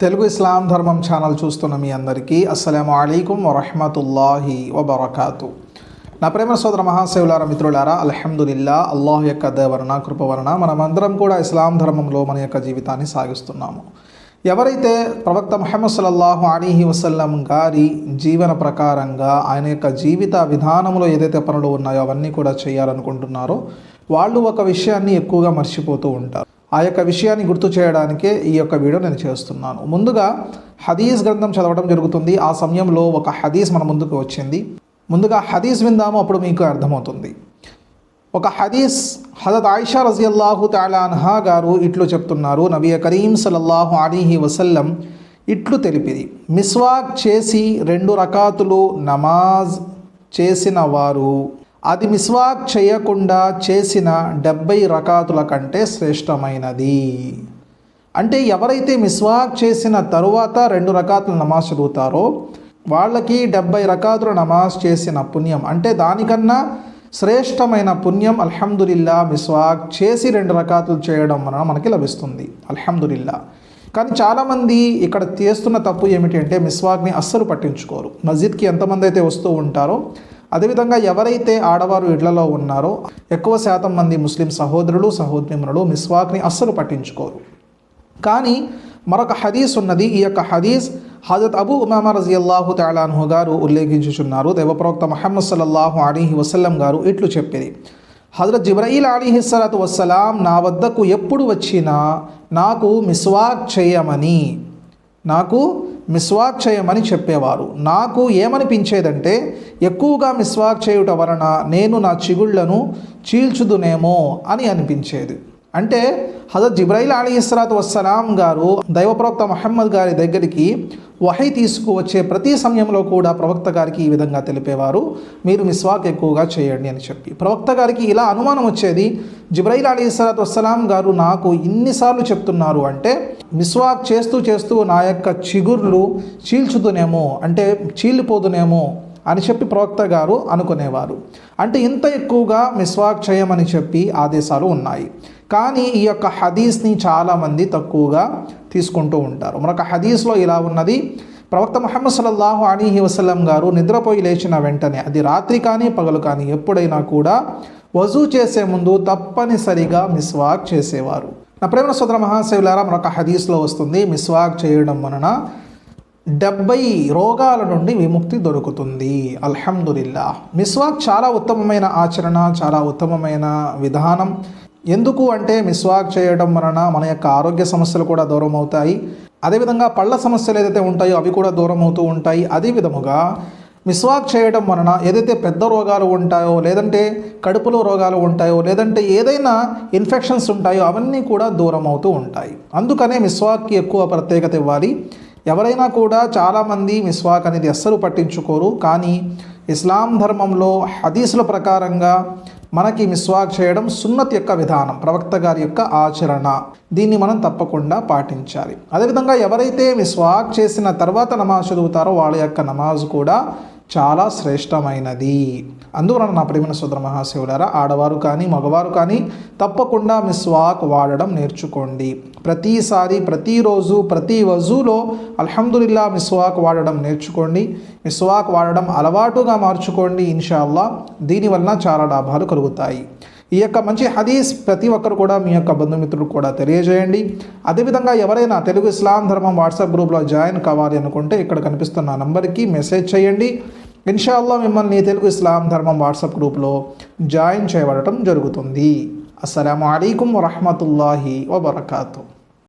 తెలుగు ఇస్లాం ధర్మం ఛానల్ చూస్తున్న మీ అందరికీ అస్సలం అయికం వరహమతుల్లాహి వబర్కాతు. నా ప్రేమ సోదర మహాశివులార మిత్రులారా అల్హమ్దుల్లా అల్లాహ్ యొక్క దేవరణ కృపవరణ మనమందరం కూడా ఇస్లాం ధర్మంలో మన యొక్క జీవితాన్ని సాగిస్తున్నాము. ఎవరైతే ప్రవక్త ముహమ్మద్ సల్లల్లాహు అలీహి వసల్లం గారి జీవన ప్రకారంగా ఆయన యొక్క జీవిత విధానంలో ఏదైతే పనులు ఉన్నాయో అవన్నీ కూడా చేయాలనుకుంటున్నారో వాళ్ళు ఒక విషయాన్ని ఎక్కువగా మర్చిపోతూ ఉంటారు. ఆ యొక్క విషయాన్ని గుర్తు చేయడానికే ఈ యొక్క వీడియో నేను చేస్తున్నాను. ముందుగా హదీస్ గ్రంథం చదవడం జరుగుతుంది. ఆ సమయంలో ఒక హదీస్ మన ముందుకు వచ్చింది. ముందుగా హదీస్ విందాము అప్పుడు మీకు అర్థమవుతుంది. ఒక హదీస్ హజత్ ఆయిషా రజియల్లాహు తాలాన్హా గారు ఇట్లు చెప్తున్నారు. నబీ కరీం సలల్లాహు అలీహి వసల్లం ఇట్లు తెలిపిది మిస్వాక్ చేసి రెండు రకాతులు నమాజ్ చేసిన వారు అది మిస్వాక్ చేయకుండా చేసిన డెబ్బై రకాతుల కంటే శ్రేష్టమైనది. అంటే ఎవరైతే మిస్వాక్ చేసిన తరువాత రెండు రకాతుల నమాజ్ చదువుతారో వాళ్ళకి డెబ్బై రకాతుల నమాజ్ చేసిన పుణ్యం అంటే దానికన్నా శ్రేష్టమైన పుణ్యం అల్హమ్దులిల్లా మిస్వాక్ చేసి రెండు రకాతులు చేయడం వలన మనకి లభిస్తుంది. అల్హమ్దులిల్లా. కానీ చాలామంది ఇక్కడ చేస్తున్న తప్పు ఏమిటి అంటే మిస్వాక్ని అస్సలు పట్టించుకోరు. మస్జిద్కి ఎంతమంది అయితే వస్తూ ఉంటారో అదేవిధంగా ఎవరైతే ఆడవారు ఇళ్ళలో ఉన్నారో ఎక్కువ శాతం మంది ముస్లిం సహోదరులు సహోదరిములు మిస్వాక్ని అస్సలు పట్టించుకోరు. కానీ మరొక హదీస్ ఉన్నది. ఈ యొక్క హదీస్ హజరత్ అబూ ఉమామా రజియల్లాహు తాలాన్హు గారు ఉల్లేఖించుచున్నారు. దైవప్రవక్త మహమ్మద్ సల్లల్లాహు అలీహి వసల్లం గారు ఇట్లు చెప్పేది. హజరత్ జిబ్రయీల్ అలీహి వస్సలాం నా వద్దకు ఎప్పుడు వచ్చినా నాకు మిస్వాక్ చేయమని. నాకు మిస్వాక్ చేయమని చెప్పేవారు. నాకు ఏమనిపించేదంటే ఎక్కువగా మిస్వాక్ చేయుట వలన నేను నా చిగుళ్ళను చీల్చుదునేమో అని అనిపించేది. అంటే హజరత్ జిబ్రాయిల్ అలీ ఇస్రాత్ వస్సలాం గారు దైవప్రవక్త మహమ్మద్ గారి దగ్గరికి వహై తీసుకువచ్చే ప్రతి సమయంలో కూడా ప్రవక్త గారికి ఈ విధంగా తెలిపేవారు మీరు మిస్వాక్ ఎక్కువగా చేయండి అని చెప్పి. ప్రవక్త గారికి ఇలా అనుమానం వచ్చేది జిబ్రాయిల్ అలీ ఇస్రాత్ వస్సలాం గారు నాకు ఇన్నిసార్లు చెప్తున్నారు అంటే మిస్వాక్ చేస్తూ చేస్తూ నా యొక్క చిగుర్లు చీల్చుదునేమో అంటే చీలిపోదునేమో అని చెప్పి ప్రవక్త గారు అనుకునేవారు. అంటే ఇంత ఎక్కువగా మిస్వాక్ చేయమని చెప్పి ఆదేశాలు ఉన్నాయి. కానీ ఈ యొక్క హదీస్ని చాలామంది తక్కువగా తీసుకుంటూ ఉంటారు. మరొక హదీస్లో ఇలా ఉన్నది ప్రవక్త ముహమ్మద్ సల్లల్లాహు అలీహి వసలం గారు నిద్రపోయి లేచిన వెంటనే అది రాత్రి కానీ పగలు కానీ ఎప్పుడైనా కూడా వజూ చేసే ముందు తప్పనిసరిగా మిస్వాక్ చేసేవారు. నా ప్రేమ సోదర మహాశివులారా మరొక హదీస్లో వస్తుంది మిస్వాక్ చేయడం వలన డెబ్బై రోగాల నుండి విముక్తి దొరుకుతుంది. అల్హమ్దుల్లా మిస్వాక్ చాలా ఉత్తమమైన ఆచరణ చాలా ఉత్తమమైన విధానం. ఎందుకు అంటే మిస్వాక్ చేయడం వలన మన యొక్క ఆరోగ్య సమస్యలు కూడా దూరం అవుతాయి. అదేవిధంగా పళ్ళ సమస్యలు ఏదైతే ఉంటాయో అవి కూడా దూరం అవుతూ ఉంటాయి. అదే విధముగా మిస్వాక్ చేయడం వలన ఏదైతే పెద్ద రోగాలు ఉంటాయో లేదంటే కడుపులో రోగాలు ఉంటాయో లేదంటే ఏదైనా ఇన్ఫెక్షన్స్ ఉంటాయో అవన్నీ కూడా దూరం అవుతూ ఉంటాయి. అందుకనే మిస్వాక్కి ఎక్కువ ప్రత్యేకత ఇవ్వాలి. ఎవరైనా కూడా చాలామంది మిస్వాక్ అనేది అస్సలు పట్టించుకోరు. కానీ ఇస్లాం ధర్మంలో హదీసుల ప్రకారంగా మనకి మిస్వాక్ చేయడం సున్నత్ యొక్క విధానం ప్రవక్త గారి యొక్క ఆచరణ. దీన్ని మనం తప్పకుండా పాటించాలి. అదేవిధంగా ఎవరైతే మిస్వాక్ చేసిన తర్వాత నమాజ్ చదువుతారో వాళ్ళ యొక్క నమాజ్ కూడా చాలా శ్రేష్టమైనది. అందువలన నా ప్రేమ సోదర మహాశివులారా ఆడవారు కానీ మగవారు కానీ తప్పకుండా మిస్వాక్ వాడడం నేర్చుకోండి. ప్రతిసారి ప్రతిరోజు ప్రతి వజూలో అల్హమ్దుల్లా మిస్వాక్ వాడడం నేర్చుకోండి. మిస్వాక్ వాడడం అలవాటుగా మార్చుకోండి ఇన్షాల్లా దీనివలన చాలా లాభాలు కలుగుతాయి. ఈ యొక్క మంచి హదీస్ ప్రతి ఒక్కరు కూడా మీ యొక్క బంధుమిత్రులు కూడా తెలియజేయండి. అదేవిధంగా ఎవరైనా తెలుగు ఇస్లాం ధర్మం వాట్సాప్ గ్రూప్లో జాయిన్ కావాలి అనుకుంటే ఇక్కడ కనిపిస్తున్న నంబర్కి మెసేజ్ చేయండి. ఇన్షాల్లా మిమ్మల్ని తెలుగు ఇస్లాం ధర్మం వాట్సాప్ గ్రూప్లో జాయిన్ చేయబడటం జరుగుతుంది. అస్సలం అయికం వరహమతుల్లాహి వబర్కాతూ.